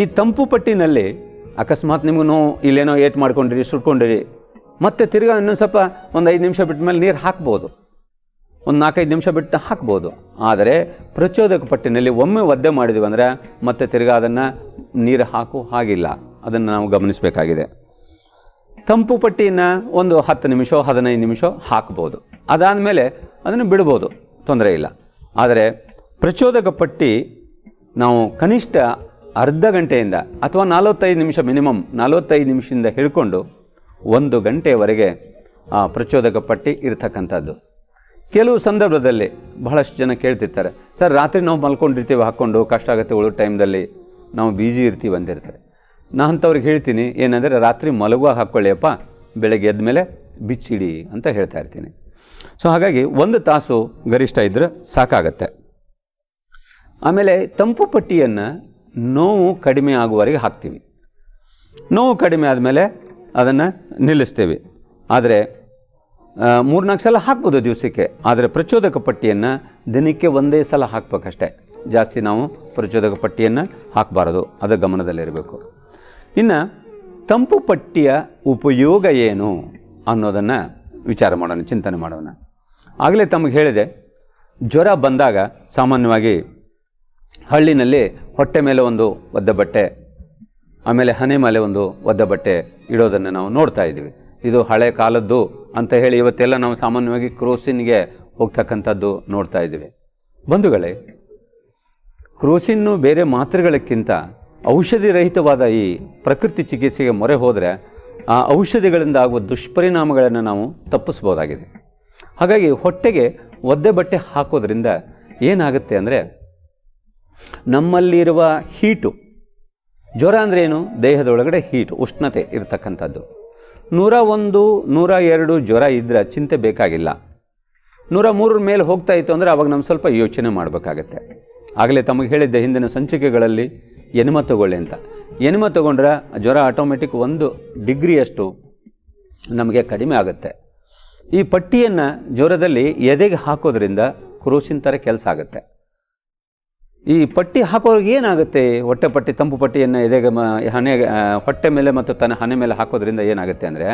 ಈ ತಂಪು ಪಟ್ಟಿನಲ್ಲಿ ಅಕಸ್ಮಾತ್ ನಿಮ್ಗೆ ನೋವು ಇಲ್ಲೇನೋ ಏಟ್ ಮಾಡ್ಕೊಂಡಿರಿ, ಸುಟ್ಕೊಂಡಿರಿ, ಮತ್ತೆ ತಿರ್ಗಾ ಇನ್ನೊಂದು ಸ್ವಲ್ಪ ಒಂದು ಐದು ನಿಮಿಷ ಬಿಟ್ಟ ಮೇಲೆ ನೀರು ಹಾಕ್ಬೋದು. ಒಂದು ನಾಲ್ಕೈದು ನಿಮಿಷ ಬಿಟ್ಟು ಹಾಕ್ಬೋದು. ಆದರೆ ಪ್ರಚೋದಕ ಪಟ್ಟಿನಲ್ಲಿ ಒಮ್ಮೆ ಒದ್ದೆ ಮಾಡಿದ್ವಿ ಅಂದರೆ ಮತ್ತೆ ತಿರ್ಗಾ ಅದನ್ನು ನೀರು ಹಾಕು ಹಾಗಿಲ್ಲ. ಅದನ್ನು ನಾವು ಗಮನಿಸಬೇಕಾಗಿದೆ. ತಂಪು ಪಟ್ಟಿಯನ್ನು ಒಂದು ಹತ್ತು ನಿಮಿಷ, ಹದಿನೈದು ನಿಮಿಷ ಹಾಕ್ಬೋದು. ಅದಾದಮೇಲೆ ಅದನ್ನು ಬಿಡ್ಬೋದು. ತೊಂದರೆ ಇಲ್ಲ. ಆದರೆ ಪ್ರಚೋದಕ ಪಟ್ಟಿ ನಾವು ಕನಿಷ್ಠ ಅರ್ಧ ಗಂಟೆಯಿಂದ ಅಥವಾ ನಲವತ್ತೈದು ನಿಮಿಷ ಮಿನಿಮಮ್ ನಲವತ್ತೈದು ನಿಮಿಷದಿಂದ ಹಿಡ್ಕೊಂಡು ಒಂದು ಗಂಟೆಯವರೆಗೆ ಆ ಪ್ರಚೋದಕ ಪಟ್ಟಿ ಇರತಕ್ಕಂಥದ್ದು. ಕೆಲವು ಸಂದರ್ಭದಲ್ಲಿ ಬಹಳಷ್ಟು ಜನ ಕೇಳ್ತಿರ್ತಾರೆ, ಸರ್, ರಾತ್ರಿ ನಾವು ಮಲ್ಕೊಂಡಿರ್ತೀವಿ, ಹಾಕ್ಕೊಂಡು ಕಷ್ಟ ಆಗುತ್ತೆ, ಉಳಿದ ಟೈಮ್ದಲ್ಲಿ ನಾವು ಬೀಜಿ ಇರ್ತೀವಿ ಅಂದಿರ್ತಾರೆ ನಾನು ಅಂಥವ್ರಿಗೆ ಹೇಳ್ತೀನಿ, ಏನಂದರೆ ರಾತ್ರಿ ಮಲಗುವಾಗ ಹಾಕ್ಕೊಳ್ಳಿಯಪ್ಪ ಬೆಳಗ್ಗೆ ಎದ್ದ ಮೇಲೆ ಬಿಚ್ಚಿಡಿ ಅಂತ ಹೇಳ್ತಾ ಇರ್ತೀನಿ. ಸೊ, ಹಾಗಾಗಿ ಒಂದು ತಾಸು ಗರಿಷ್ಠ ಇದ್ದರೆ ಸಾಕಾಗತ್ತೆ. ಆಮೇಲೆ ತಂಪು ಪಟ್ಟಿಯನ್ನು ನೋವು ಕಡಿಮೆ ಆಗುವವರೆಗೆ ಹಾಕ್ತೀವಿ. ನೋವು ಕಡಿಮೆ ಆದಮೇಲೆ ಅದನ್ನು ನಿಲ್ಲಿಸ್ತೀವಿ. ಆದರೆ ಮೂರ್ನಾಲ್ಕು ಸಲ ಹಾಕ್ಬೋದು ದಿವಸಕ್ಕೆ. ಆದರೆ ಪ್ರಚೋದಕ ಪಟ್ಟಿಯನ್ನು ದಿನಕ್ಕೆ ಒಂದೇ ಸಲ ಹಾಕ್ಬೇಕಷ್ಟೆ. ಜಾಸ್ತಿ ನಾವು ಪ್ರಚೋದಕ ಪಟ್ಟಿಯನ್ನು ಹಾಕಬಾರದು. ಅದು ಗಮನದಲ್ಲಿರಬೇಕು. ಇನ್ನು ತಂಪು ಪಟ್ಟಿಯ ಉಪಯೋಗ ಏನು ಅನ್ನೋದನ್ನು ವಿಚಾರ ಮಾಡೋಣ, ಚಿಂತನೆ ಮಾಡೋಣ. ಆಗಲೇ ತಮಗೆ ಹೇಳಿದೆ, ಜ್ವರ ಬಂದಾಗ ಸಾಮಾನ್ಯವಾಗಿ ಹಳ್ಳಿನಲ್ಲಿ ಹೊಟ್ಟೆ ಮೇಲೆ ಒಂದು ಒದ್ದ ಬಟ್ಟೆ, ಆಮೇಲೆ ಹನೆ ಮೇಲೆ ಒಂದು ಒದ್ದ ಬಟ್ಟೆ ಇಡೋದನ್ನು ನಾವು ನೋಡ್ತಾ ಇದ್ದೀವಿ. ಇದು ಹಳೆ ಕಾಲದ್ದು ಅಂತ ಹೇಳಿ ಇವತ್ತೆಲ್ಲ ನಾವು ಸಾಮಾನ್ಯವಾಗಿ ಕ್ರೋಸಿನ್ಗೆ ಹೋಗ್ತಕ್ಕಂಥದ್ದು ನೋಡ್ತಾ ಇದ್ದೀವಿ. ಬಂಧುಗಳೇ, ಕ್ರೋಸಿನ್ನು ಬೇರೆ ಮಾತ್ರೆಗಳಕ್ಕಿಂತ ಔಷಧಿ ರಹಿತವಾದ ಈ ಪ್ರಕೃತಿ ಚಿಕಿತ್ಸೆಗೆ ಮೊರೆ ಹೋದರೆ ಆ ಔಷಧಿಗಳಿಂದ ಆಗುವ ದುಷ್ಪರಿಣಾಮಗಳನ್ನು ನಾವು ತಪ್ಪಿಸ್ಬೋದಾಗಿದೆ. ಹಾಗಾಗಿ ಹೊಟ್ಟೆಗೆ ಒದ್ದೆ ಬಟ್ಟೆ ಹಾಕೋದ್ರಿಂದ ಏನಾಗುತ್ತೆ ಅಂದರೆ ನಮ್ಮಲ್ಲಿರುವ ಹೀಟು. ಜ್ವರ ಏನು? ದೇಹದೊಳಗಡೆ ಹೀಟ್, ಉಷ್ಣತೆ ಇರತಕ್ಕಂಥದ್ದು. ನೂರ ಒಂದು, ನೂರ ಎರಡು ಜ್ವರ ಇದ್ದರೆ ಚಿಂತೆ ಬೇಕಾಗಿಲ್ಲ. ನೂರ ಮೂರರ ಮೇಲೆ ಹೋಗ್ತಾ ಇತ್ತು ಅಂದರೆ ಅವಾಗ ನಾವು ಸ್ವಲ್ಪ ಯೋಚನೆ ಮಾಡಬೇಕಾಗತ್ತೆ. ಆಗಲೇ ತಮಗೆ ಹೇಳಿದ್ದೆ ಹಿಂದಿನ ಸಂಚಿಕೆಗಳಲ್ಲಿ ಎನಿಮ ತಗೊಳ್ಳಿ ಅಂತ. ಎನಿಮ ತಗೊಂಡ್ರೆ ಜ್ವರ ಆಟೋಮೆಟಿಕ್ ಒಂದು ಡಿಗ್ರಿಯಷ್ಟು ನಮಗೆ ಕಡಿಮೆ ಆಗುತ್ತೆ. ಈ ಪಟ್ಟಿಯನ್ನು ಜ್ವರದಲ್ಲಿ ಎದೆಗೆ ಹಾಕೋದ್ರಿಂದ ಕ್ರೋಸಿನ ಥರ ಕೆಲಸ ಆಗುತ್ತೆ. ಈ ಪಟ್ಟಿ ಹಾಕೋರಿಗೆ ಏನಾಗುತ್ತೆ? ಹೊಟ್ಟೆ ಪಟ್ಟಿ, ತಂಪು ಪಟ್ಟಿಯನ್ನು ಎದೆಗೆ ಮ ಹಣೆ ಹೊಟ್ಟೆ ಮೇಲೆ ಮತ್ತು ತನ್ನ ಹಣೆ ಮೇಲೆ ಹಾಕೋದ್ರಿಂದ ಏನಾಗುತ್ತೆ ಅಂದರೆ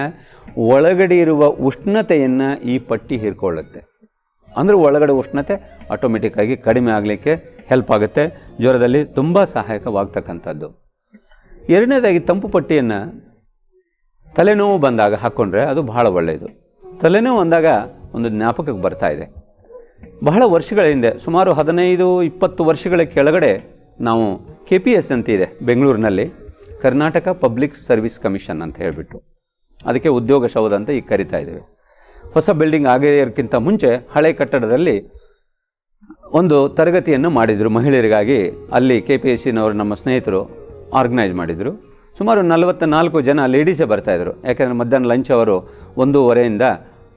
ಒಳಗಡೆ ಇರುವ ಉಷ್ಣತೆಯನ್ನು ಈ ಪಟ್ಟಿ ಹೀರ್ಕೊಳ್ಳುತ್ತೆ. ಅಂದರೆ ಒಳಗಡೆ ಉಷ್ಣತೆ ಆಟೋಮೆಟಿಕ್ಕಾಗಿ ಕಡಿಮೆ ಆಗಲಿಕ್ಕೆ ಹೆಲ್ಪ್ ಆಗುತ್ತೆ. ಜ್ವರದಲ್ಲಿ ತುಂಬ ಸಹಾಯಕವಾಗ್ತಕ್ಕಂಥದ್ದು. ಎರಡನೇದಾಗಿ ತಂಪು ಪಟ್ಟಿಯನ್ನು ತಲೆನೋವು ಬಂದಾಗ ಹಾಕ್ಕೊಂಡ್ರೆ ಅದು ಬಹಳ ಒಳ್ಳೆಯದು. ತಲೆನೋವು ಅಂದಾಗ ಒಂದು ಜ್ಞಾಪಕಕ್ಕೆ ಬರ್ತಾ ಇದೆ. ಬಹಳ ವರ್ಷಗಳ ಹಿಂದೆ, ಸುಮಾರು ಹದಿನೈದು, ಇಪ್ಪತ್ತು ವರ್ಷಗಳ ಕೆಳಗಡೆ ನಾವು ಕೆ ಪಿ ಎಸ್ ಅಂತ ಇದೆ ಬೆಂಗಳೂರಿನಲ್ಲಿ, ಕರ್ನಾಟಕ ಪಬ್ಲಿಕ್ ಸರ್ವಿಸ್ ಕಮಿಷನ್ ಅಂತ ಹೇಳಿಬಿಟ್ಟು. ಅದಕ್ಕೆ ಉದ್ಯೋಗ ಶೌಧ ಅಂತ ಈಗ ಕರಿತಾ ಇದ್ದೇವೆ. ಹೊಸ ಬಿಲ್ಡಿಂಗ್ ಆಗಿರೋಕ್ಕಿಂತ ಮುಂಚೆ ಹಳೆ ಕಟ್ಟಡದಲ್ಲಿ ಒಂದು ತರಗತಿಯನ್ನು ಮಾಡಿದರು ಮಹಿಳೆಯರಿಗಾಗಿ. ಅಲ್ಲಿ ಕೆ ಪಿ ಎಸ್ ಸಿನವರು ನಮ್ಮ ಸ್ನೇಹಿತರು ಆರ್ಗನೈಸ್ ಮಾಡಿದರು. ಸುಮಾರು ನಲವತ್ತ ನಾಲ್ಕು ಜನ ಲೇಡೀಸೇ ಬರ್ತಾಯಿದ್ರು ಯಾಕೆಂದರೆ ಮಧ್ಯಾಹ್ನ ಲಂಚ್ ಅವರು ಒಂದೂವರೆಯಿಂದ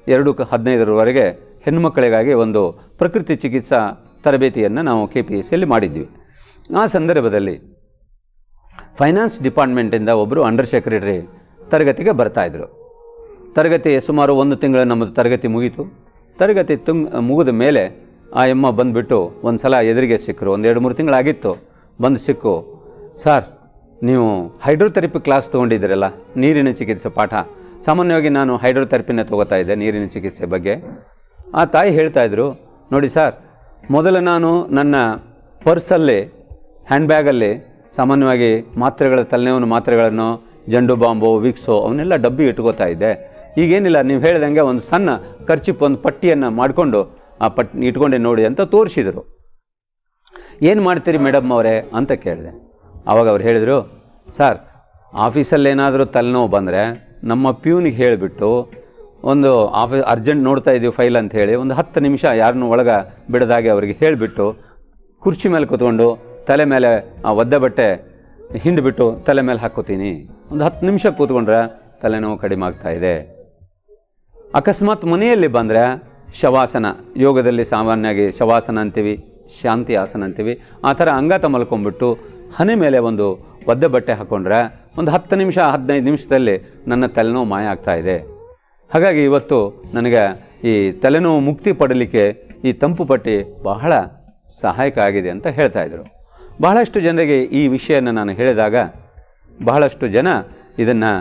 ಎರಡು ಹದಿನೈದರವರೆಗೆ ಹೆಣ್ಣುಮಕ್ಕಳಿಗಾಗಿ ಒಂದು ಪ್ರಕೃತಿ ಚಿಕಿತ್ಸಾ ತರಬೇತಿಯನ್ನು ನಾವು ಕೆ ಪಿ ಎಸ್ ಸಿಯಲ್ಲಿ ಮಾಡಿದ್ವಿ. ಆ ಸಂದರ್ಭದಲ್ಲಿ ಫೈನಾನ್ಸ್ ಡಿಪಾರ್ಟ್ಮೆಂಟಿಂದ ಒಬ್ಬರು ಅಂಡರ್ ಸೆಕ್ರೆಟರಿ ತರಗತಿಗೆ ಬರ್ತಾಯಿದ್ರು ತರಗತಿ ಸುಮಾರು ಒಂದು ತಿಂಗಳ ನಮ್ಮದು ತರಗತಿ ಮುಗೀತು. ತರಗತಿ ತುಂಗ್ ಮುಗಿದ ಮೇಲೆ ಆ ಎಮ್ಮ ಬಂದುಬಿಟ್ಟು ಒಂದು ಸಲ ಎದುರಿಗೆ ಸಿಕ್ಕರು. ಒಂದು ಎರಡು ಮೂರು ತಿಂಗಳಾಗಿತ್ತು. ಬಂದು ಸಿಕ್ಕು. ಸರ್, ನೀವು ಹೈಡ್ರೋಥೆರಪಿ ಕ್ಲಾಸ್ ತೊಗೊಂಡಿದ್ದೀರಲ್ಲ, ನೀರಿನ ಚಿಕಿತ್ಸೆ ಪಾಠ. ಸಾಮಾನ್ಯವಾಗಿ ನಾನು ಹೈಡ್ರೋಥೆರಪಿನೇ ತೊಗೋತಾ ಇದ್ದೆ, ನೀರಿನ ಚಿಕಿತ್ಸೆ ಬಗ್ಗೆ. ಆ ತಾಯಿ ಹೇಳ್ತಾ ಇದ್ರು, ನೋಡಿ ಸರ್, ಮೊದಲು ನಾನು ನನ್ನ ಪರ್ಸಲ್ಲಿ ಹ್ಯಾಂಡ್ ಬ್ಯಾಗಲ್ಲಿ ಸಾಮಾನ್ಯವಾಗಿ ಮಾತ್ರೆಗಳ ತಲೆನೋವಿನ ಮಾತ್ರೆಗಳನ್ನು, ಜಂಡು ಬಾಂಬು, ವಿಕ್ಸೋ ಅವನ್ನೆಲ್ಲ ಡಬ್ಬಿ ಇಟ್ಕೋತಾ ಇದ್ದೆ. ಈಗೇನಿಲ್ಲ, ನೀವು ಹೇಳ್ದಂಗೆ ಒಂದು ಸಣ್ಣ ಖರ್ಚಿಪ್ ಒಂದು ಪಟ್ಟಿಯನ್ನು ಮಾಡಿಕೊಂಡು ಆ ಪಟ್, ಇಟ್ಕೊಂಡೆ ನೋಡಿ ಅಂತ ತೋರಿಸಿದರು. ಏನು ಮಾಡ್ತೀರಿ ಮೇಡಮ್ ಅವರೇ? ಅಂತ ಕೇಳಿದೆ. ಆವಾಗ ಅವ್ರು ಹೇಳಿದರು, ಸರ್, ಆಫೀಸಲ್ಲೇನಾದರೂ ತಲೆನೋವು ಬಂದರೆ ನಮ್ಮ ಪ್ಯೂನಿಗೆ ಹೇಳಿಬಿಟ್ಟು ಒಂದು ಆಫೀ ಅರ್ಜೆಂಟ್ ನೋಡ್ತಾ ಇದ್ದೀವಿ ಫೈಲ್ ಅಂತ ಹೇಳಿ, ಒಂದು ಹತ್ತು ನಿಮಿಷ ಯಾರನ್ನೂ ಒಳಗೆ ಬಿಡದಾಗೆ ಅವರಿಗೆ ಹೇಳಿಬಿಟ್ಟು ಕುರ್ಚಿ ಮೇಲೆ ಕೂತ್ಕೊಂಡು ತಲೆ ಮೇಲೆ ಆ ಒದ್ದೆ ಬಟ್ಟೆ ಹಿಂಡ್ಬಿಟ್ಟು ತಲೆ ಮೇಲೆ ಹಾಕೋತೀನಿ ಒಂದು ಹತ್ತು ನಿಮಿಷ ಕೂತ್ಕೊಂಡ್ರೆ ತಲೆನೋವು ಕಡಿಮೆ ಆಗ್ತಾ ಇದೆ. ಅಕಸ್ಮಾತ್ ಮನೆಯಲ್ಲಿ ಬಂದರೆ ಶವಾಸನ, ಯೋಗದಲ್ಲಿ ಸಾಮಾನ್ಯವಾಗಿ ಶವಾಸನ ಅಂತೀವಿ, ಶಾಂತಿ ಆಸನ ಅಂತೀವಿ, ಆ ಥರ ಅಂಗಾತ ಮಲ್ಕೊಂಡ್ಬಿಟ್ಟು ಹನಿ ಮೇಲೆ ಒಂದು ಒದ್ದೆ ಬಟ್ಟೆ ಹಾಕ್ಕೊಂಡ್ರೆ ಒಂದು ಹತ್ತು ನಿಮಿಷ, ಹದಿನೈದು ನಿಮಿಷದಲ್ಲಿ ನನ್ನ ತಲೆನೋವು ಮಾಯ ಆಗ್ತಾ ಇದೆ. ಹಾಗಾಗಿ ಇವತ್ತು ನನಗೆ ಈ ತಲೆನೋವು ಮುಕ್ತಿ ಪಡಲಿಕ್ಕೆ ಈ ತಂಪು ಪಟ್ಟಿ ಬಹಳ ಸಹಾಯಕ ಆಗಿದೆ ಅಂತ ಹೇಳ್ತಾ ಇದ್ದರು ಬಹಳಷ್ಟು ಜನರಿಗೆ ಈ ವಿಷಯನ ನಾನು ಹೇಳಿದಾಗ ಬಹಳಷ್ಟು ಜನ ಇದನ್ನು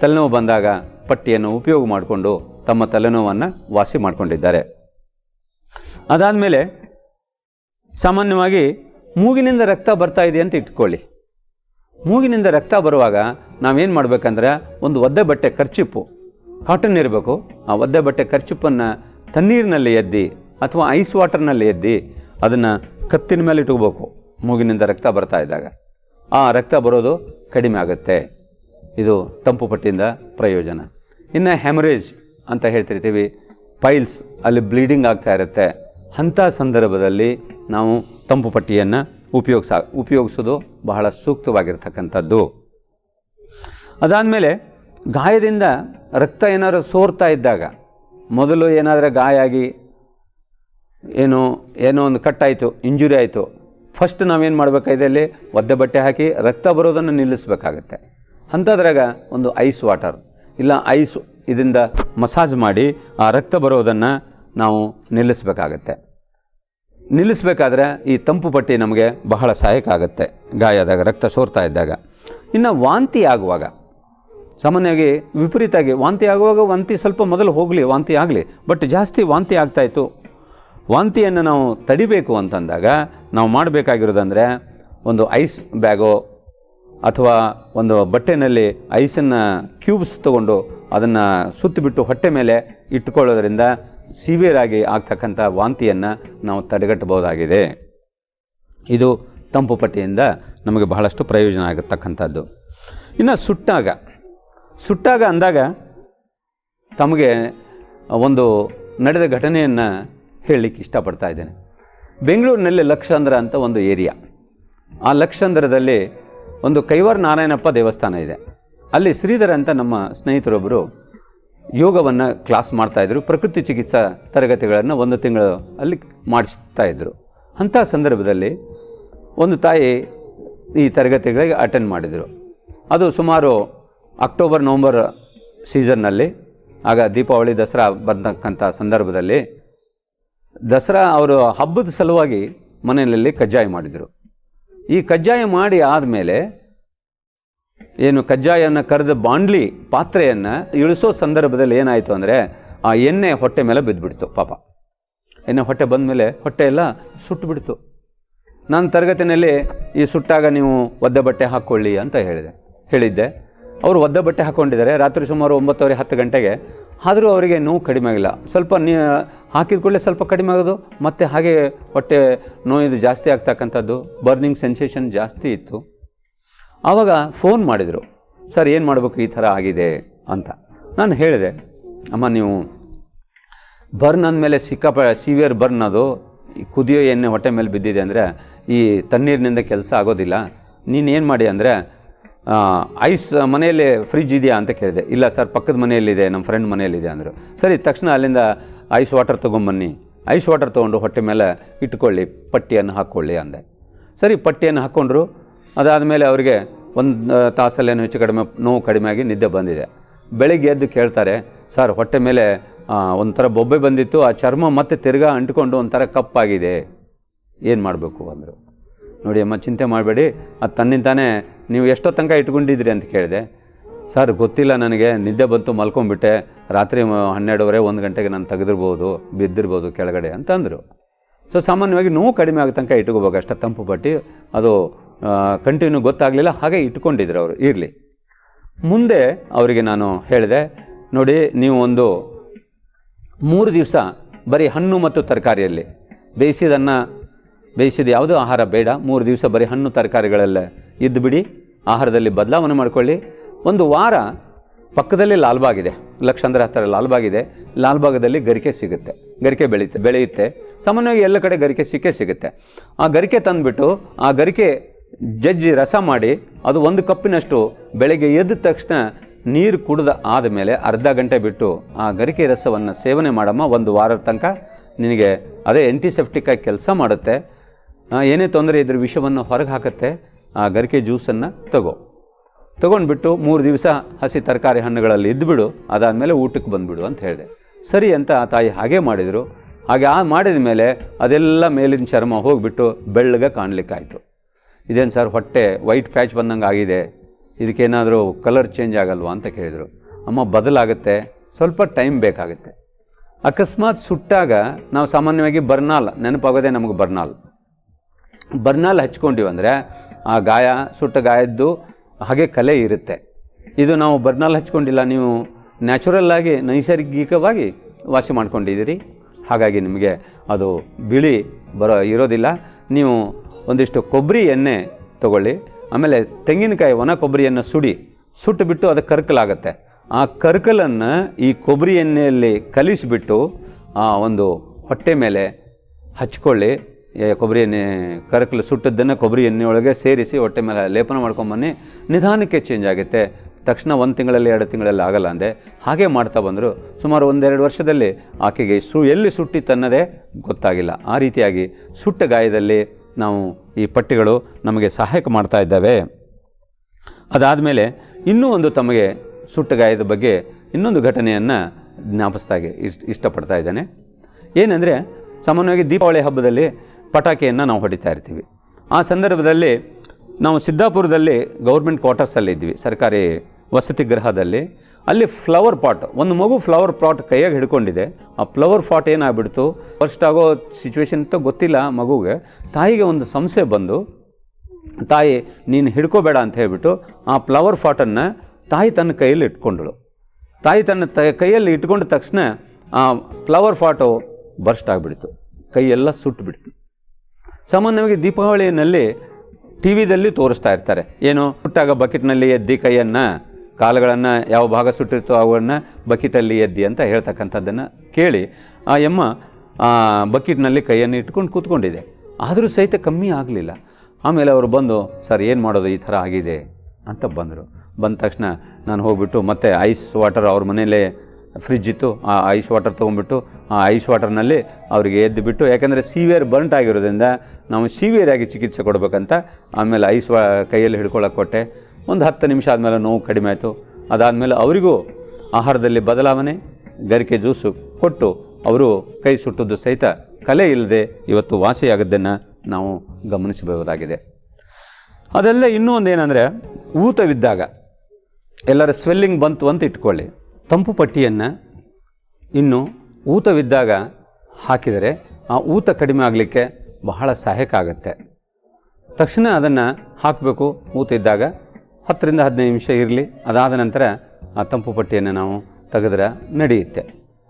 ತಲೆನೋವು ಬಂದಾಗ ಪಟ್ಟಿಯನ್ನು ಉಪಯೋಗ ಮಾಡಿಕೊಂಡು ತಮ್ಮ ತಲೆನೋವನ್ನು ವಾಸಿ ಮಾಡಿಕೊಂಡಿದ್ದಾರೆ. ಅದಾದಮೇಲೆ ಸಾಮಾನ್ಯವಾಗಿ ಮೂಗಿನಿಂದ ರಕ್ತ ಬರ್ತಾ ಇದೆ ಅಂತ ಇಟ್ಕೊಳ್ಳಿ. ಮೂಗಿನಿಂದ ರಕ್ತ ಬರುವಾಗ ನಾವೇನು ಮಾಡಬೇಕಂದ್ರೆ ಒಂದು ಒದ್ದೆ ಬಟ್ಟೆ ಖರ್ಚಿಪ್ಪು ಕಾಟನ್ ಇರಬೇಕು. ಆ ಒದ್ದೆ ಬಟ್ಟೆ ಖರ್ಚುಪ್ಪನ್ನು ತಣ್ಣೀರಿನಲ್ಲಿ ಎದ್ದಿ ಅಥವಾ ಐಸ್ ವಾಟರ್ನಲ್ಲಿ ಎದ್ದಿ ಅದನ್ನು ಕತ್ತಿನ ಮೇಲೆ ಇಟ್ಕೋಬೇಕು. ಮೂಗಿನಿಂದ ರಕ್ತ ಬರ್ತಾ ಇದ್ದಾಗ. ಆ ರಕ್ತ ಬರೋದು ಕಡಿಮೆ ಆಗುತ್ತೆ. ಇದು ತಂಪು ಪಟ್ಟಿಯಿಂದ ಪ್ರಯೋಜನ. ಇನ್ನು ಹ್ಯಾಮರೇಜ್ ಅಂತ ಹೇಳ್ತಿರ್ತೀವಿ. ಪೈಲ್ಸ್ ಅಲ್ಲಿ ಬ್ಲೀಡಿಂಗ್ ಆಗ್ತಾ ಇರುತ್ತೆ. ಅಂಥ ಸಂದರ್ಭದಲ್ಲಿ ನಾವು ತಂಪು ಪಟ್ಟಿಯನ್ನು ಉಪಯೋಗಿಸ, ಉಪಯೋಗಿಸೋದು ಬಹಳ ಸೂಕ್ತವಾಗಿರ್ತಕ್ಕಂಥದ್ದು. ಅದಾದಮೇಲೆ ಗಾಯದಿಂದ ರಕ್ತ ಏನಾದರೂ ಸೋರ್ತಾ ಇದ್ದಾಗ ಮೊದಲು ಏನಾದರೂ ಗಾಯ ಆಗಿ ಏನು, ಏನೋ ಒಂದು ಕಟ್ಟಾಯಿತು, ಇಂಜುರಿ ಆಯಿತು ಫಸ್ಟ್ ನಾವೇನು ಮಾಡಬೇಕಾಗಿದೆ ಅಲ್ಲಿ ಒದ್ದೆ ಬಟ್ಟೆ ಹಾಕಿ ರಕ್ತ ಬರೋದನ್ನು ನಿಲ್ಲಿಸಬೇಕಾಗತ್ತೆ. ಅಂಥದ್ರಾಗ ಒಂದು ಐಸ್ ವಾಟರ್ ಇಲ್ಲ ಐಸ್ ಇದರಿಂದ ಮಸಾಜ್ ಮಾಡಿ ಆ ರಕ್ತ ಬರೋದನ್ನು ನಾವು ನಿಲ್ಲಿಸಬೇಕಾಗತ್ತೆ. ನಿಲ್ಲಿಸಬೇಕಾದ್ರೆ ಈ ತಂಪು ಪಟ್ಟಿ ನಮಗೆ ಬಹಳ ಸಹಾಯಕ ಆಗುತ್ತೆ ಗಾಯ ಆದಾಗ ರಕ್ತ ಸೋರ್ತಾ ಇದ್ದಾಗ. ಇನ್ನು ವಾಂತಿ ಆಗುವಾಗ ಸಾಮಾನ್ಯವಾಗಿ ವಿಪರೀತಾಗಿ ವಾಂತಿ ಆಗುವಾಗ ವಾಂತಿ ಸ್ವಲ್ಪ ಮೊದಲು ಹೋಗಲಿ, ವಾಂತಿ ಆಗಲಿ ಬಟ್ ಜಾಸ್ತಿ ವಾಂತಿ ಆಗ್ತಾಯಿತ್ತು ವಾಂತಿಯನ್ನು ನಾವು ತಡಿಬೇಕು ಅಂತಂದಾಗ ನಾವು ಮಾಡಬೇಕಾಗಿರೋದಂದರೆ ಒಂದು ಐಸ್ ಬ್ಯಾಗೋ ಅಥವಾ ಒಂದು ಬಟ್ಟೆನಲ್ಲಿ ಐಸನ್ನು ಕ್ಯೂಬ್ಸ್ ತಗೊಂಡು ಅದನ್ನು ಸುತ್ತಿಬಿಟ್ಟು ಹೊಟ್ಟೆ ಮೇಲೆ ಇಟ್ಕೊಳ್ಳೋದ್ರಿಂದ ಸಿವಿಯರ್ ಆಗಿ ಆಗ್ತಕ್ಕಂಥ ವಾಂತಿಯನ್ನು ನಾವು ತಡೆಗಟ್ಟಬಹುದಾಗಿದೆ. ಇದು ತಂಪು ಪಟ್ಟಿಯಿಂದ ನಮಗೆ ಬಹಳಷ್ಟು ಪ್ರಯೋಜನ ಆಗತಕ್ಕಂಥದ್ದು. ಇನ್ನು ಸುಟ್ಟಾಗ. ಸುಟ್ಟಾಗ ಅಂದಾಗ ತಮಗೆ ಒಂದು ನಡೆದ ಘಟನೆಯನ್ನು ಹೇಳಲಿಕ್ಕೆ ಇಷ್ಟಪಡ್ತಾ ಇದ್ದೇನೆ. ಬೆಂಗಳೂರಿನಲ್ಲಿ ಲಕ್ಷಾಂಧ್ರ ಅಂತ ಒಂದು ಏರಿಯಾ. ಆ ಲಕ್ಷಾಂಧ್ರದಲ್ಲಿ ಒಂದು ಕೈವಾರ ನಾರಾಯಣಪ್ಪ ದೇವಸ್ಥಾನ ಇದೆ. ಅಲ್ಲಿ ಶ್ರೀಧರ ಅಂತ ನಮ್ಮ ಸ್ನೇಹಿತರೊಬ್ಬರು ಯೋಗವನ್ನು ಕ್ಲಾಸ್ ಮಾಡ್ತಾಯಿದ್ರು ಪ್ರಕೃತಿ ಚಿಕಿತ್ಸಾ ತರಗತಿಗಳನ್ನು ಒಂದು ತಿಂಗಳು ಅಲ್ಲಿ ಮಾಡಿಸ್ತಾ ಇದ್ದರು ಅಂಥ ಸಂದರ್ಭದಲ್ಲಿ ಒಂದು ತಾಯಿ ಈ ತರಗತಿಗಳಿಗೆ ಅಟೆಂಡ್ ಮಾಡಿದರು. ಅದು ಸುಮಾರು ಅಕ್ಟೋಬರ್, ನವಂಬರ್ ಸೀಸನ್ನಲ್ಲಿ, ಆಗ ದೀಪಾವಳಿ, ದಸರಾ ಬಂದಕ್ಕಂಥ ಸಂದರ್ಭದಲ್ಲಿ ದಸರಾ ಅವರು ಹಬ್ಬದ ಸಲುವಾಗಿ ಮನೆಯಲ್ಲಿ ಕಜ್ಜಾಯ ಮಾಡಿದರು. ಈ ಕಜ್ಜಾಯ ಮಾಡಿ ಆದಮೇಲೆ ಏನು ಕಜ್ಜಾಯವನ್ನು ಕರೆದ ಬಾಂಡ್ಲಿ ಪಾತ್ರೆಯನ್ನು ಇಳಿಸೋ ಸಂದರ್ಭದಲ್ಲಿ ಏನಾಯಿತು ಅಂದರೆ ಆ ಎಣ್ಣೆ ಹೊಟ್ಟೆ ಮೇಲೆ ಬಿದ್ದುಬಿಡ್ತು ಪಾಪ. ಎಣ್ಣೆ ಹೊಟ್ಟೆ ಬಂದ ಮೇಲೆ ಹೊಟ್ಟೆ ಎಲ್ಲ ಸುಟ್ಟು ಬಿಡ್ತು ನಾನು ತರಗತಿನಲ್ಲಿ ಈ ಸುಟ್ಟಾಗ ನೀವು ಒದ್ದೆ ಬಟ್ಟೆ ಹಾಕ್ಕೊಳ್ಳಿ ಅಂತ ಹೇಳಿದೆ. ಹೇಳಿದ್ದೆ. ಅವರು ಒದ್ದ ಬಟ್ಟೆ ಹಾಕ್ಕೊಂಡಿದ್ದಾರೆ ರಾತ್ರಿ ಸುಮಾರು ಒಂಬತ್ತುವರೆ, ಹತ್ತು ಗಂಟೆಗೆ. ಆದರೂ ಅವರಿಗೆ ನೋವು ಕಡಿಮೆ ಆಗಿಲ್ಲ. ಸ್ವಲ್ಪ ನೀ, ಹಾಕಿದ ಕೂಡಲೇ ಸ್ವಲ್ಪ ಕಡಿಮೆ ಆಗೋದು, ಮತ್ತು ಹಾಗೆ ಹೊಟ್ಟೆ ನೋಯಿದ್ದು ಜಾಸ್ತಿ ಆಗ್ತಕ್ಕಂಥದ್ದು, ಬರ್ನಿಂಗ್ ಸೆನ್ಸೇಷನ್ ಜಾಸ್ತಿ ಇತ್ತು. ಆವಾಗ ಫೋನ್ ಮಾಡಿದರು. ಸರ್, ಏನು ಮಾಡಬೇಕು? ಈ ಥರ ಆಗಿದೆ ಅಂತ. ನಾನು ಹೇಳಿದೆ, ಅಮ್ಮ, ನೀವು ಬರ್ನ್ ಅಂದಮೇಲೆ ಸಿಕ್ಕಾಪ, ಸಿವಿಯರ್ ಬರ್ನ್ ಅದು, ಈ ಕುದಿಯೋ ಎಣ್ಣೆ ಹೊಟ್ಟೆ ಮೇಲೆ ಬಿದ್ದಿದೆ ಅಂದರೆ, ಈ ತಣ್ಣೀರಿನಿಂದ ಕೆಲಸ ಆಗೋದಿಲ್ಲ. ನೀನು ಏನು ಮಾಡಿ ಅಂದರೆ ಐಸ್ ಮನೆಯಲ್ಲಿ ಫ್ರಿಜ್ ಇದೆಯಾ ಅಂತ ಕೇಳಿದೆ. ಇಲ್ಲ ಸರ್, ಪಕ್ಕದ ಮನೆಯಲ್ಲಿದೆ, ನಮ್ಮ ಫ್ರೆಂಡ್ ಮನೆಯಲ್ಲಿದೆ ಅಂದರು. ಸರಿ, ತಕ್ಷಣ ಅಲ್ಲಿಂದ ಐಸ್ ವಾಟರ್ ತೊಗೊಂಬನ್ನಿ. ಐಸ್ ವಾಟರ್ ತೊಗೊಂಡು ಹೊಟ್ಟೆ ಮೇಲೆ ಇಟ್ಕೊಳ್ಳಿ ಪಟ್ಟಿಯನ್ನು ಹಾಕ್ಕೊಳ್ಳಿ ಅಂದೆ. ಸರಿ, ಪಟ್ಟಿಯನ್ನು ಹಾಕ್ಕೊಂಡ್ರು ಅದಾದಮೇಲೆ ಅವರಿಗೆ ಒಂದು ತಾಸಲ್ಲೇನು ಹೆಚ್ಚು ಕಡಿಮೆ, ನೋವು ಕಡಿಮೆ ಆಗಿ ನಿದ್ದೆ ಬಂದಿದೆ. ಬೆಳಿಗ್ಗೆ ಎದ್ದು ಕೇಳ್ತಾರೆ, ಸರ್, ಹೊಟ್ಟೆ ಮೇಲೆ ಒಂಥರ ಬೊಬ್ಬೆ ಬಂದಿತ್ತು, ಆ ಚರ್ಮ ಮತ್ತೆ ತಿರ್ಗಾ ಅಂಟ್ಕೊಂಡು ಒಂಥರ ಕಪ್ಪಾಗಿದೆ. ಏನು ಮಾಡಬೇಕು? ಅಂದರು. ನೋಡಿ ಅಮ್ಮ, ಚಿಂತೆ ಮಾಡಬೇಡಿ. ಅದು ತನ್ನಿಂತಾನೇ ನೀವು ಎಷ್ಟೋ ತನಕ ಇಟ್ಕೊಂಡಿದ್ರಿ ಅಂತ ಕೇಳಿದೆ. ಸರ್, ಗೊತ್ತಿಲ್ಲ ನನಗೆ. ನಿದ್ದೆ ಬಂತು, ಮಲ್ಕೊಂಡ್ಬಿಟ್ಟೆ. ರಾತ್ರಿ ಹನ್ನೆರಡುವರೆ, ಒಂದು ಗಂಟೆಗೆ ನಾನು ತೆಗೆದಿರ್ಬೋದು, ಬಿದ್ದಿರ್ಬೋದು ಕೆಳಗಡೆ ಅಂತ ಅಂದರು ಸೊ ಸಾಮಾನ್ಯವಾಗಿ ನೋವು ಕಡಿಮೆ ಆಗೋ ತನಕ ಇಟ್ಕೋಬೇಕು. ಅಷ್ಟೇ ತಂಪು ಪಟ್ಟಿ ಅದು ಕಂಟಿನ್ಯೂ ಗೊತ್ತಾಗಲಿಲ್ಲ, ಹಾಗೆ ಇಟ್ಕೊಂಡಿದ್ರು ಅವರು, ಇರಲಿ. ಮುಂದೆ ಅವರಿಗೆ ನಾನು ಹೇಳಿದೆ, ನೋಡಿ, ನೀವು ಒಂದು ಮೂರು ದಿವಸ ಬರೀ ಹಣ್ಣು ಮತ್ತು ತರಕಾರಿಯಲ್ಲಿ ಬೇಯಿಸಿದನ್ನು, ಬೇಯಿಸಿದ ಯಾವುದೂ ಆಹಾರ ಬೇಡ. ಮೂರು ದಿವಸ ಬರೀ ಹಣ್ಣು ತರಕಾರಿಗಳಲ್ಲೇ ಇದ್ದು ಬಿಡಿ, ಆಹಾರದಲ್ಲಿ ಬದಲಾವಣೆ ಮಾಡಿಕೊಳ್ಳಿ. ಒಂದು ವಾರ ಪಕ್ಕದಲ್ಲಿ ಲಾಲ್ಬಾಗ್ ಇದೆ ಲಕ್ಷಾಂತರ ಹತ್ತಿರ ಲಾಲ್ಬಾಗ್ ಇದೆ ಲಾಲ್ಬಾಗದಲ್ಲಿ ಗರಿಕೆ ಸಿಗುತ್ತೆ. ಗರಿಕೆ ಬೆಳೀತೆ, ಬೆಳೆಯುತ್ತೆ. ಸಾಮಾನ್ಯವಾಗಿ ಎಲ್ಲ ಕಡೆ ಗರಿಕೆ ಸಿಕ್ಕೇ ಸಿಗುತ್ತೆ. ಆ ಗರಿಕೆ ತಂದುಬಿಟ್ಟು, ಆ ಗರಿಕೆ ಜಜ್ಜಿ ರಸ ಮಾಡಿ, ಅದು ಒಂದು ಕಪ್ಪಿನಷ್ಟು ಬೆಳಗ್ಗೆ ಎದ್ದ ತಕ್ಷಣ ನೀರು ಕುಡಿದ ಆದಮೇಲೆ ಅರ್ಧ ಗಂಟೆ ಬಿಟ್ಟು ಆ ಗರಿಕೆ ರಸವನ್ನು ಸೇವನೆ ಮಾಡಮ್ಮ. ಒಂದು ವಾರದ ತನಕ ನಿನಗೆ ಅದೇ ಆ್ಯಂಟಿಸೆಪ್ಟಿಕ್ಕಾಗಿ ಕೆಲಸ ಮಾಡುತ್ತೆ. ಏನೇ ತೊಂದರೆ ಇದ್ರ ವಿಷವನ್ನು ಹೊರಗೆ ಹಾಕುತ್ತೆ. ಆ ಗರಿಕೆ ಜ್ಯೂಸನ್ನು ತಗೋ. ತೊಗೊಂಡ್ಬಿಟ್ಟು ಮೂರು ದಿವಸ ಹಸಿ ತರಕಾರಿ ಹಣ್ಣುಗಳಲ್ಲಿ ಇದ್ದುಬಿಡು ಅದಾದಮೇಲೆ ಊಟಕ್ಕೆ ಬಂದುಬಿಡು ಅಂತ ಹೇಳಿದೆ. ಸರಿ ಅಂತ ಆ ತಾಯಿ ಹಾಗೆ ಮಾಡಿದರು. ಹಾಗೆ ಆ ಮಾಡಿದ ಮೇಲೆ ಅದೆಲ್ಲ ಮೇಲಿನ ಚರ್ಮ ಹೋಗಿಬಿಟ್ಟು ಬೆಳ್ಳಗೆ ಕಾಣಲಿಕ್ಕಾಯಿತು. ಇದೇನು ಸರ್, ಹೊಟ್ಟೆ ವೈಟ್ ಪ್ಯಾಚ್ ಬಂದಂಗೆ ಆಗಿದೆ, ಇದಕ್ಕೇನಾದರೂ ಕಲರ್ ಚೇಂಜ್ ಆಗಲ್ವಾ ಅಂತ ಕೇಳಿದರು. ಅಮ್ಮ, ಬದಲಾಗುತ್ತೆ, ಸ್ವಲ್ಪ ಟೈಮ್ ಬೇಕಾಗುತ್ತೆ. ಅಕಸ್ಮಾತ್ ಸುಟ್ಟಾಗ ನಾವು ಸಾಮಾನ್ಯವಾಗಿ ಬರ್ನಾಲ್, ನೆನಪಾಗೋದೇ ನಮಗೆ ಬರ್ನಾಲ್. ಬರ್ನಾಲ್ ಹಚ್ಕೊಂಡಿವಿ ಅಂದರೆ ಆ ಗಾಯ, ಸುಟ್ಟ ಗಾಯದ್ದು ಹಾಗೆ ಕಲೆ ಇರುತ್ತೆ. ಇದು ನಾವು ಬರ್ನಲ್ಲಿ ಹಚ್ಕೊಂಡಿಲ್ಲ, ನೀವು ನ್ಯಾಚುರಲ್ ಆಗಿ, ನೈಸರ್ಗಿಕವಾಗಿ ವಾಸಿ ಮಾಡ್ಕೊಂಡಿದ್ದೀರಿ. ಹಾಗಾಗಿ ನಿಮಗೆ ಅದು ಬಿಳಿ ಬರೋ ಇರೋದಿಲ್ಲ. ನೀವು ಒಂದಿಷ್ಟು ಕೊಬ್ಬರಿ ಎಣ್ಣೆ ತಗೊಳ್ಳಿ. ಆಮೇಲೆ ತೆಂಗಿನಕಾಯಿ, ಒಣ ಕೊಬ್ಬರಿಯನ್ನು ಸುಡಿ. ಸುಟ್ಟು ಬಿಟ್ಟು ಅದು ಕರ್ಕಲಾಗುತ್ತೆ. ಆ ಕರ್ಕಲನ್ನು ಈ ಕೊಬ್ಬರಿ ಎಣ್ಣೆಯಲ್ಲಿ ಕಲಿಸಿಬಿಟ್ಟು, ಆ ಒಂದು ಹೊಟ್ಟೆ ಮೇಲೆ ಹಚ್ಕೊಳ್ಳಿ. ಕೊಬ್ಬರಿ ಎಣ್ಣೆ, ಕರಕಲು ಸುಟ್ಟದ್ದನ್ನು ಕೊಬ್ಬರಿ ಎಣ್ಣೆ ಒಳಗೆ ಸೇರಿಸಿ ಹೊಟ್ಟೆ ಮೇಲೆ ಲೇಪನ ಮಾಡ್ಕೊಂಬನ್ನಿ. ನಿಧಾನಕ್ಕೆ ಚೇಂಜ್ ಆಗುತ್ತೆ. ತಕ್ಷಣ ಒಂದು ತಿಂಗಳಲ್ಲಿ ಎರಡು ತಿಂಗಳಲ್ಲಿ ಆಗಲ್ಲ ಅಂದೆ. ಹಾಗೆ ಮಾಡ್ತಾ ಬಂದರು. ಸುಮಾರು ಒಂದೆರಡು ವರ್ಷದಲ್ಲಿ ಆಕೆಗೆ ಸು, ಎಲ್ಲಿ ಸುಟ್ಟಿತ್ತನ್ನೋದೇ ಗೊತ್ತಾಗಿಲ್ಲ. ಆ ರೀತಿಯಾಗಿ ಸುಟ್ಟ ಗಾಯದಲ್ಲಿ ನಾವು ಈ ಪಟ್ಟಿಗಳು ನಮಗೆ ಸಹಾಯಕ ಮಾಡ್ತಾ ಇದ್ದಾವೆ. ಅದಾದಮೇಲೆ ಇನ್ನೂ ಒಂದು ತಮಗೆ ಸುಟ್ಟ ಗಾಯದ ಬಗ್ಗೆ ಇನ್ನೊಂದು ಘಟನೆಯನ್ನು ಜ್ಞಾಪಿಸ್ತಾಗೆ ಇಷ್ಟ, ಇಷ್ಟಪಡ್ತಾ ಇದ್ದಾನೆ. ಏನಂದರೆ, ಸಾಮಾನ್ಯವಾಗಿ ದೀಪಾವಳಿ ಹಬ್ಬದಲ್ಲಿ ಪಟಾಕಿಯನ್ನು ನಾವು ಹೊಡಿತಾ ಇರ್ತೀವಿ. ಆ ಸಂದರ್ಭದಲ್ಲಿ ನಾವು ಸಿದ್ದಾಪುರದಲ್ಲಿ ಗೌರ್ಮೆಂಟ್ ಕ್ವಾರ್ಟರ್ಸಲ್ಲಿ ಇದ್ವಿ, ಸರ್ಕಾರಿ ವಸತಿ ಗೃಹದಲ್ಲಿ. ಅಲ್ಲಿ ಫ್ಲವರ್ ಪಾಟ್, ಒಂದು ಮಗು ಫ್ಲವರ್ ಪಾಟ್ ಕೈಯಾಗಿ ಹಿಡ್ಕೊಂಡಿದೆ. ಆ ಫ್ಲವರ್ ಪಾಟ್ ಏನಾಗ್ಬಿಡ್ತು? ಫಸ್ಟ್ ಆಗೋ ಸಿಚುವೇಶನ್ ಅಂತ ಗೊತ್ತಿಲ್ಲ ಮಗುಗೆ. ತಾಯಿಗೆ ಒಂದು ಸಂಶಯ ಬಂದು, ತಾಯಿ, ನೀನು ಹಿಡ್ಕೋಬೇಡ ಅಂತ ಹೇಳ್ಬಿಟ್ಟು ಆ ಫ್ಲವರ್ ಪಾಟನ್ನು ತಾಯಿ ತನ್ನ ಕೈಯಲ್ಲಿ ಇಟ್ಕೊಂಡಳು. ತಾಯಿ ತನ್ನ ತ, ಕೈಯಲ್ಲಿ ಇಟ್ಕೊಂಡ ತಕ್ಷಣ ಆ ಫ್ಲವರ್ ಫಾಟು ಬರ್ಸ್ಟ್ ಆಗಿಬಿಡ್ತು. ಕೈಯೆಲ್ಲ ಸುಟ್ಟುಬಿಡ್ತು ಸಾಮಾನ್ಯವಾಗಿ ದೀಪಾವಳಿಯಲ್ಲಿ ಟಿ ವಿದಲ್ಲಿ ತೋರಿಸ್ತಾ ಇರ್ತಾರೆ. ಏನು? ಹುಟ್ಟಾಗ ಬಕೆಟ್ನಲ್ಲಿ ಎದ್ದಿ ಕೈಯನ್ನು, ಕಾಲುಗಳನ್ನು ಯಾವ ಭಾಗ ಸುಟ್ಟಿರ್ತೋ ಅವನ್ನು ಬಕೆಟಲ್ಲಿ ಎದ್ದಿ ಅಂತ ಹೇಳ್ತಕ್ಕಂಥದ್ದನ್ನು ಕೇಳಿ ಆ ಯಮ್ಮ ಬಕೆಟ್ನಲ್ಲಿ ಕೈಯನ್ನು ಇಟ್ಕೊಂಡು ಕೂತ್ಕೊಂಡಿದೆ. ಆದರೂ ಸಹಿತ ಕಮ್ಮಿ ಆಗಲಿಲ್ಲ. ಆಮೇಲೆ ಅವರು ಬಂದು, ಸರ್, ಏನು ಮಾಡೋದು? ಈ ಥರ ಆಗಿದೆ. ಅಂತ ಬಂದರು. ಬಂದ ತಕ್ಷಣ ನಾನು ಹೋಗ್ಬಿಟ್ಟು ಮತ್ತೆ ಐಸ್ ವಾಟರ್ ಅವ್ರ ಮನೇಲೇ ಫ್ರಿಜ್ ಇತ್ತು. ಆ ಐಸ್ ವಾಟರ್ ತೊಗೊಂಡ್ಬಿಟ್ಟು ಆ ಐಸ್ ವಾಟರ್ನಲ್ಲಿ ಅವರಿಗೆ ಎದ್ದು ಬಿಟ್ಟು, ಯಾಕಂದರೆ ಸಿವಿಯರ್ ಬರ್ಂಟ್ ಆಗಿರೋದ್ರಿಂದ ನಾವು ಸಿವಿಯರ್ ಆಗಿ ಚಿಕಿತ್ಸೆ ಕೊಡಬೇಕಂತ ಆಮೇಲೆ ಐಸ್ ವಾ, ಕೈಯಲ್ಲಿ ಹಿಡ್ಕೊಳ್ಳೋಕೆ ಕೊಟ್ಟೆ. ಒಂದು ಹತ್ತು ನಿಮಿಷ ಆದಮೇಲೆ ನೋವು ಕಡಿಮೆ ಆಯಿತು. ಅದಾದಮೇಲೆ ಅವರಿಗೂ ಆಹಾರದಲ್ಲಿ ಬದಲಾವಣೆ, ಗರಿಕೆ ಜ್ಯೂಸು ಕೊಟ್ಟು ಅವರು ಕೈ ಸುಟ್ಟದ್ದು ಸಹಿತ ಕಲೆ ಇಲ್ಲದೆ ಇವತ್ತು ವಾಸಿಯಾಗದ್ದನ್ನು ನಾವು ಗಮನಿಸಬಹುದಾಗಿದೆ. ಅದೆಲ್ಲ ಇನ್ನೂ ಒಂದು ಏನಂದರೆ ಊತವಿದ್ದಾಗ ಎಲ್ಲರ ಸ್ವೆಲ್ಲಿಂಗ್ ಬಂತು ಅಂತ ಇಟ್ಕೊಳ್ಳಿ. ತಂಪು ಪಟ್ಟಿಯನ್ನು ಇನ್ನು ಊತವಿದ್ದಾಗ ಹಾಕಿದರೆ ಆ ಊತ ಕಡಿಮೆ ಆಗಲಿಕ್ಕೆ ಬಹಳ ಸಹಾಯಕ ಆಗುತ್ತೆ. ತಕ್ಷಣ ಅದನ್ನು ಹಾಕಬೇಕು. ಊತ ಇದ್ದಾಗ ಹತ್ತರಿಂದ ಹದಿನೈದು ನಿಮಿಷ ಇರಲಿ. ಅದಾದ ನಂತರ ಆ ತಂಪು ಪಟ್ಟಿಯನ್ನು ನಾವು ತೆಗೆದ್ರೆ ನಡೆಯುತ್ತೆ.